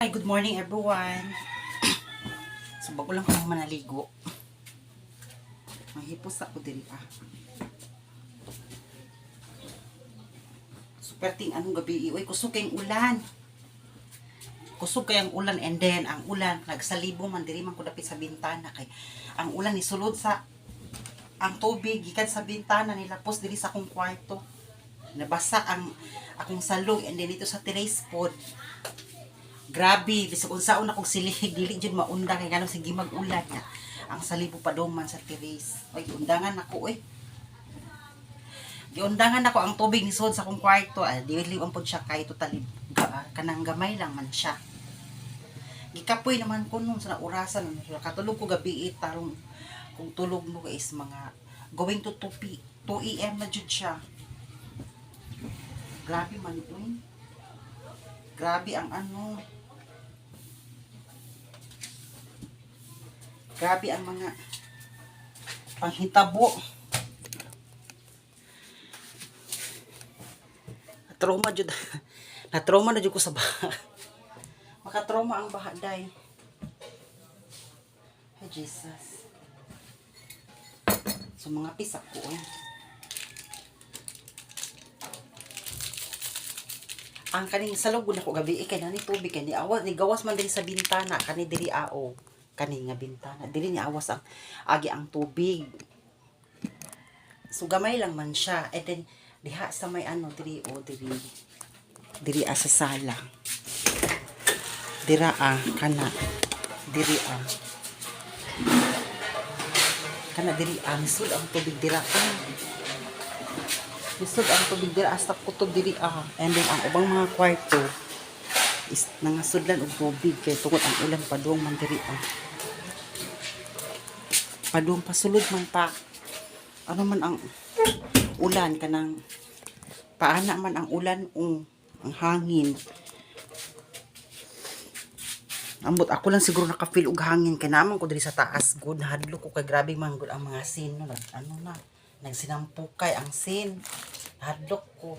Hi, good morning everyone. so, bago lang ko lang manaligo. Mahipos ako diri ah. Super ting anong gabi ioy kusog kayong ulan. Kusog kayang ulan and then ang ulan nagsalibo man diri man ko dapit sa bintana kay ang ulan ni sulod sa ang tubig gikan sa bintana nilapos diri sa akong kwarto. Nabasa ang akong salong and then dito sa terrace pod Grabe, bisag unsaon akong silig dili jud maunda kay ngano sige mag-ulan na. Ang salibo pa man sa terrace. Ay undangan ako eh. Giundangan ako ang tubig ni sod sa akong kwarto. Ah, dili man pod siya kay totally ga, kanang gamay lang man siya. Gikapoy naman ko nung sa orasan katulog ko gabi eh, tarong kung tulog mo is mga going to 2 p 2 AM na jud siya. Grabe man yun. Grabe ang ano. Grabe ang mga panghitabo. Trauma jud. Na trauma na jud ko sa baha. Makatrauma ang baha day. Ay Jesus. So mga pisak ko eh. ang kaning salog na ko gabi ikay na ni tubig kay ni awas ni gawas man diri sa bintana kani diri ao kani nga bintana. Diri ni awas ang agi ang tubig. So gamay lang man siya. And then diha sa may ano diri o diri diri ah, sa sala. Dira ah kana diri ah kana diri ah sul ang tubig dira ah Lisod ang tubig dira hasta kutob diri ah. And then ang ubang mga kwarto is nangasudlan og tubig kay tungod ang ulan padung man diri ah. Padung pasulod man pa. Ano man ang ulan kanang paana man ang ulan um, ang hangin. Ambot ako lang siguro naka-feel og hangin kay naman ko diri sa taas. Good hadlo ko kay grabe man good ang mga sin. No ano na? Nagsinampukay ang sin. Hadlok ko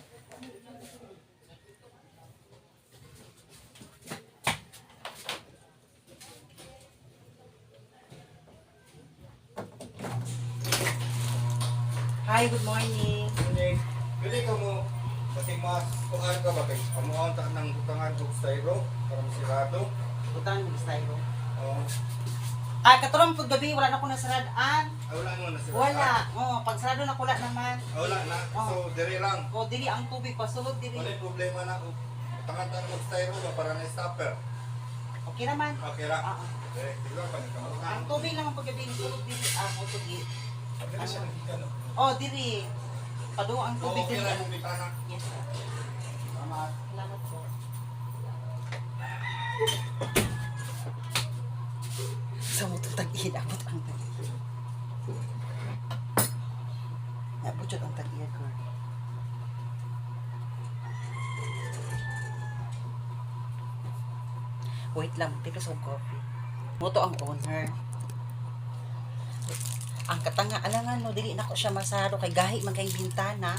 Hi, good morning. Kuning, pili ka mo, kasi mas kuhan ka ba kay amuhan ta ng butangan og styro para masirado. Butang ng styro. Oh, Ah, katulong pag gabi, wala na ko nasaradaan. ah, wala mo na sila. Wala. Oh, pag sarado na kula naman. Ah, wala na. So dire lang. O, dili ang tubig, pasulod dili. Wala problema na og butangan ta ng styro ba para na stopper. Okay naman. Okay. Ah, ah. Eh, diba pa ni Ang tubig naman pag gabi, sulod dili. Ah, o, tubig. Na siya nakita no. Oh, diri. Pado ang Oh, tubig okay diri. mo bitana. Yes, sir. Tama. Salamat po. Sa mo itong tag-ihid, abot ang tag-ihid. Abot yun ang tag-ihid, girl. Wait lang, tipos ng coffee. Moto ang owner. Ang katanga, alangan no, dili na ko siya masado kay gahi man kay bintana.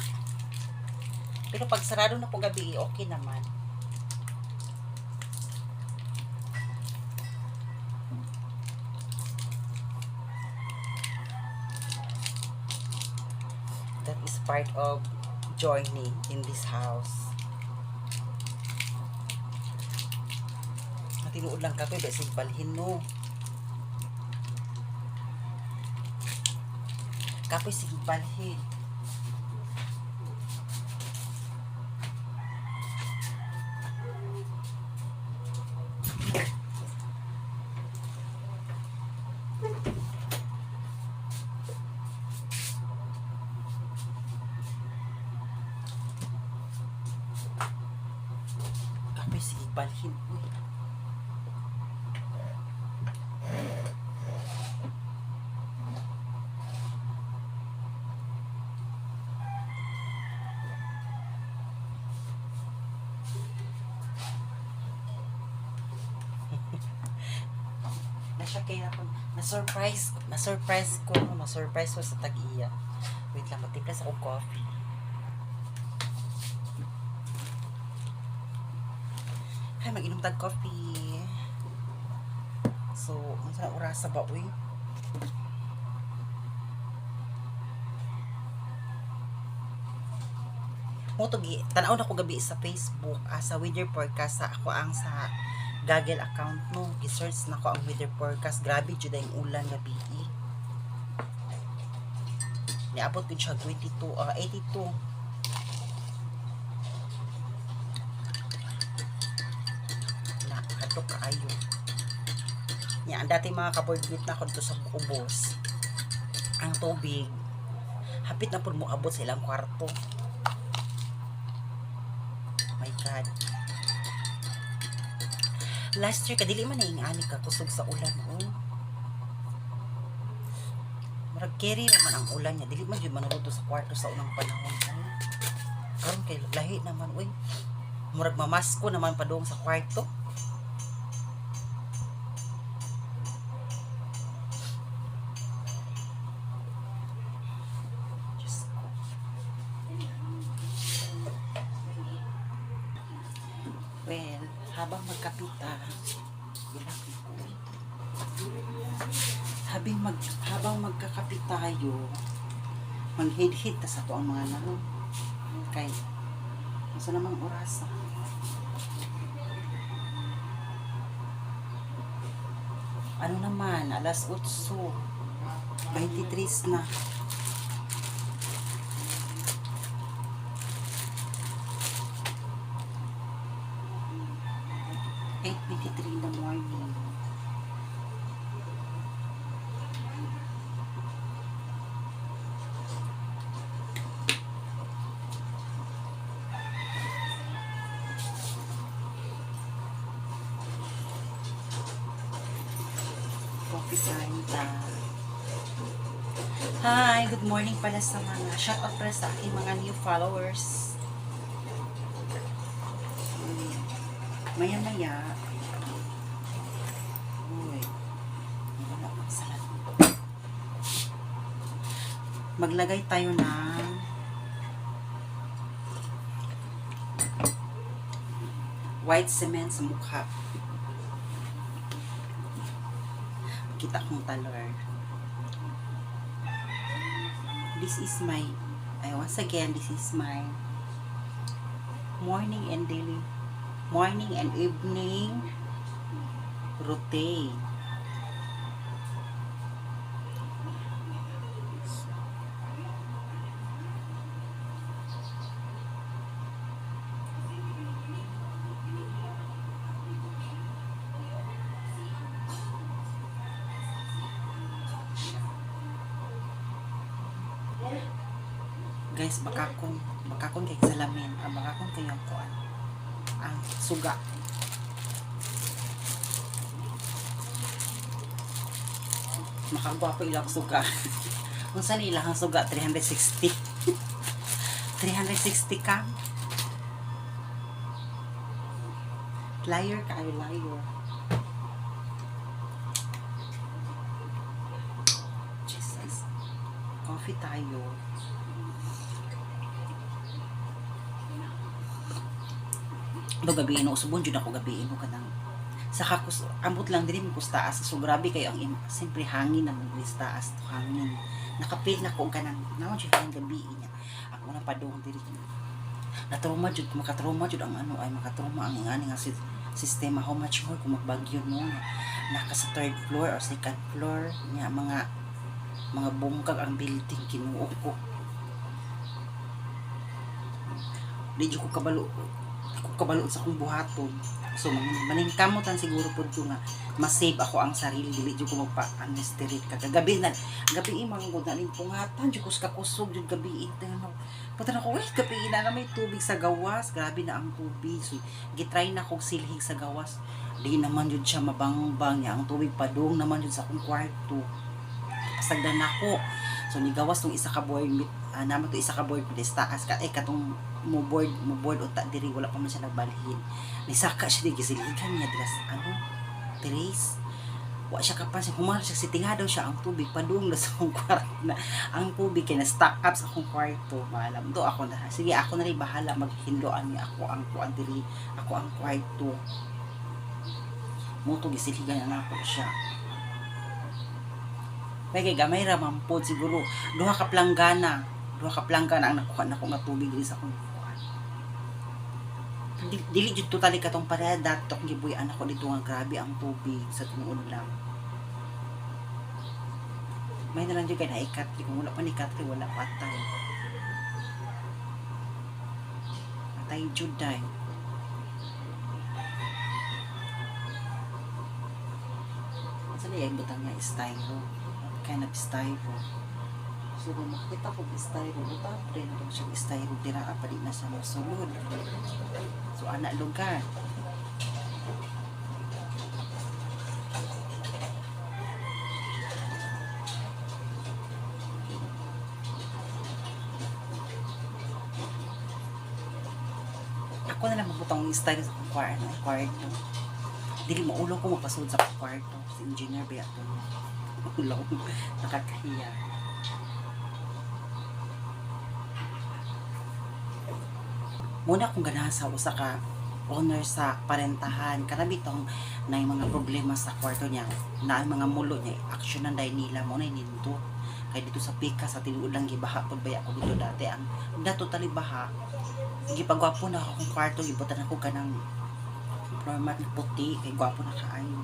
Pero pag sarado na po gabi, okay naman. That is part of joining in this house. Matinuod lang ka to, besig balhin no. Kapoy sige balhin. Kapoy sige. Na-shock kaya ako. Na-surprise. Na-surprise ko. Na-surprise ko sa tag-iya. Wait lang, matiplas ako coffee. Ay, mag-inom tag coffee. So, ang sa oras ba uy? mo to tanaw na ko gabi sa Facebook ah, sa weather forecast sa ako ang sa Google account no gi-search na ko ang weather forecast. Grabe jud ang ulan gabi eh. niabot ko siya 22 ah, 82 na kadto kaayo nya ang dati mga kaboydmit na ko dito sa ubos ang tubig. Hapit na po mo abot sa ilang kwarto Last year, kadili man na ani ka kusog sa ulan, oh. Marag carry naman ang ulan niya. Dili man yun manuruto sa kwarto sa unang panahon. Oh. Karon kay lahi naman, uy. Murag mamasko naman pa doon sa kwarto. Habang magkakapit tayo, manghid-hid ta sa to ang mga nano. Kay Asa namang oras? ah? Ano naman, alas 8. 23 na. Eight twenty-three in the morning. Hi, good morning pala sa mga shout out pala sa aking mga new followers. Maya maya. Uy. Maglagay tayo ng white cement sa mukha. Kita kong talor. This is my, ay once again, this is my morning and daily, morning and evening routine. Guys bakakon bakakon kay salamin ang bakakon kay yung kuan ang suga. Makagwapo ilang suga. Kung saan ilang ang suga? 360 360 ka? Liar ka ay liar. Jesus. Coffee tayo do gabi no subon jud ako gabi no kanang sa kakus ambot lang diri mo taas so grabe kayo ang im siyempre hangin na mo taas to hangin. Nakapil na ko kanang naon jud ang gabi niya ako na padung diri. Natrauma jud makatrauma jud ang ano ay makatrauma ang ingani nga si sistema. How much more kung magbagyo no naka sa third floor or second floor niya mga mga bungkag ang building kinuo ko. Di ko kabalo ko kabalo sa akong buhaton so man- maningkamutan siguro pud ko nga ma-save ako ang sarili dili jud ko magpa anesthetic kagabi na gabi imang gud na ning pungatan jud ko sa kakusog jud gabi ito no Punta na ko, wait, gabi na na may tubig sa gawas. Grabe na ang tubig. So, gitry na kong silhig sa gawas. Di naman yun siya mabangbang niya. Ang tubig padung naman yun sa akong kwarto. Pasagdan ako. So, ni gawas tong isa ka boy, uh, naman to isa ka boy, pulis taas ka, eh, katong mo board, mo board o ta, diri, wala pa man siya nagbalhin. Nisaka siya, di gisiligan niya, dras, ano, Trace, wa siya kapansin, humara siya, sitinga daw siya ang tubig, padung na sa akong kwarto na, ang tubig kaya na-stack up sa akong kwarto, malam, do ako na, sige, ako na rin bahala, maghindoan niya ako ang kuan diri, ako ang kwarto. Muto gisiligan na ako siya. May kay gamay ra man pod siguro. Duha ka planggana. Duha ka planggana ang nakuha nako nga tubig diri sa. Di- Dili jud totally katong pareha dato kung gibuyan ako dito nga grabe ang tubig sa tinuod lang. May na lang dyan kay naikat. Kung wala pa ni Katri, wala patay. Patay jud day. Sa niya yung butang niya styro. Kind of styro. So, kung makita ko styro, butang pre na siya styro, dira pa di na siya masulod. So, anak lugar. Ako na lang magbutang ng style sa kwarto. kwarto. Dili mo ulo ko mapasod sa kwarto. Si engineer ba ito? Ulo. Nakakahiya. Muna akong ganahan sa usa ka owner sa parentahan. Karabi tong na yung mga problema sa kwarto niya. Na ang mga mulo niya, aksyonan dahil nila mo na ininto. Kaya dito sa pika, sa tinuod lang gibaha pod baya ako dito dati. Ang dato tali baha, gipagwapo na ako kung kwarto gibutan ako kanang format puti kay gwapo na kaayo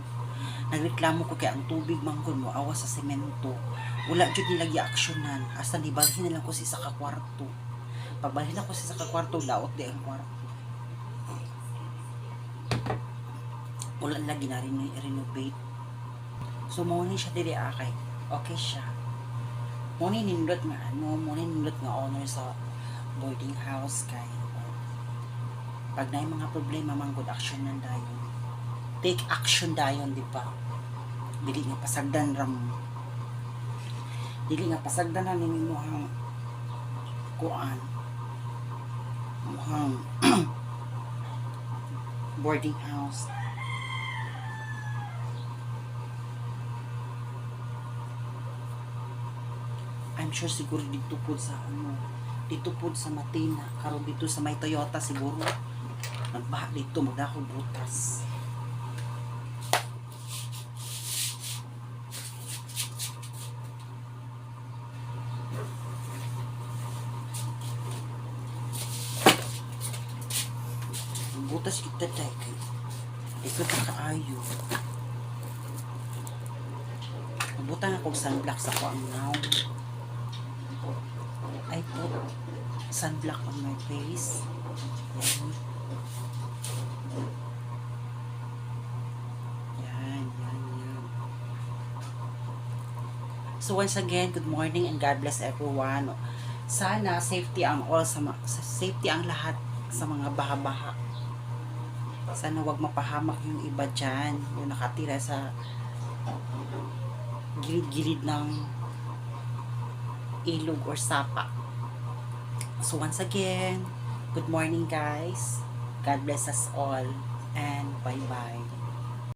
nagreklamo ko kay ang tubig manggol mo awas sa semento. Wala jud nila gi-aksyonan. Hasta nibalhin na lang ko si sa kakwarto pagbalhin ako si sa kakwarto laot di ang kwarto. Wala nila gina-renovate. So mo ni siya dili akay okay siya. Mo ni nindot nga ano mo ni nindot nga owner sa boarding house kay pag na mga problema man good action nan dayon take action dayon di ba? Dili nga pasagdan ram dili nga pasagdan na nimi mo hang kuan. Muhang boarding house. I'm sure siguro dito po sa ano dito po sa Matina karon dito sa may Toyota siguro nagbaha dito magdako butas butas kita tek ito ka kaayo Mabutan ako sunblock sa ko ang now. I put sunblock on my face. Yan. Yan, yan, yan. So once again, good morning and God bless everyone. Sana safety ang all sa sa- safety ang lahat sa mga baha-baha. Sana wag mapahamak yung iba dyan, yung nakatira sa gilid-gilid ng ilog or sapa. So once again, good morning guys. God bless us all and bye-bye.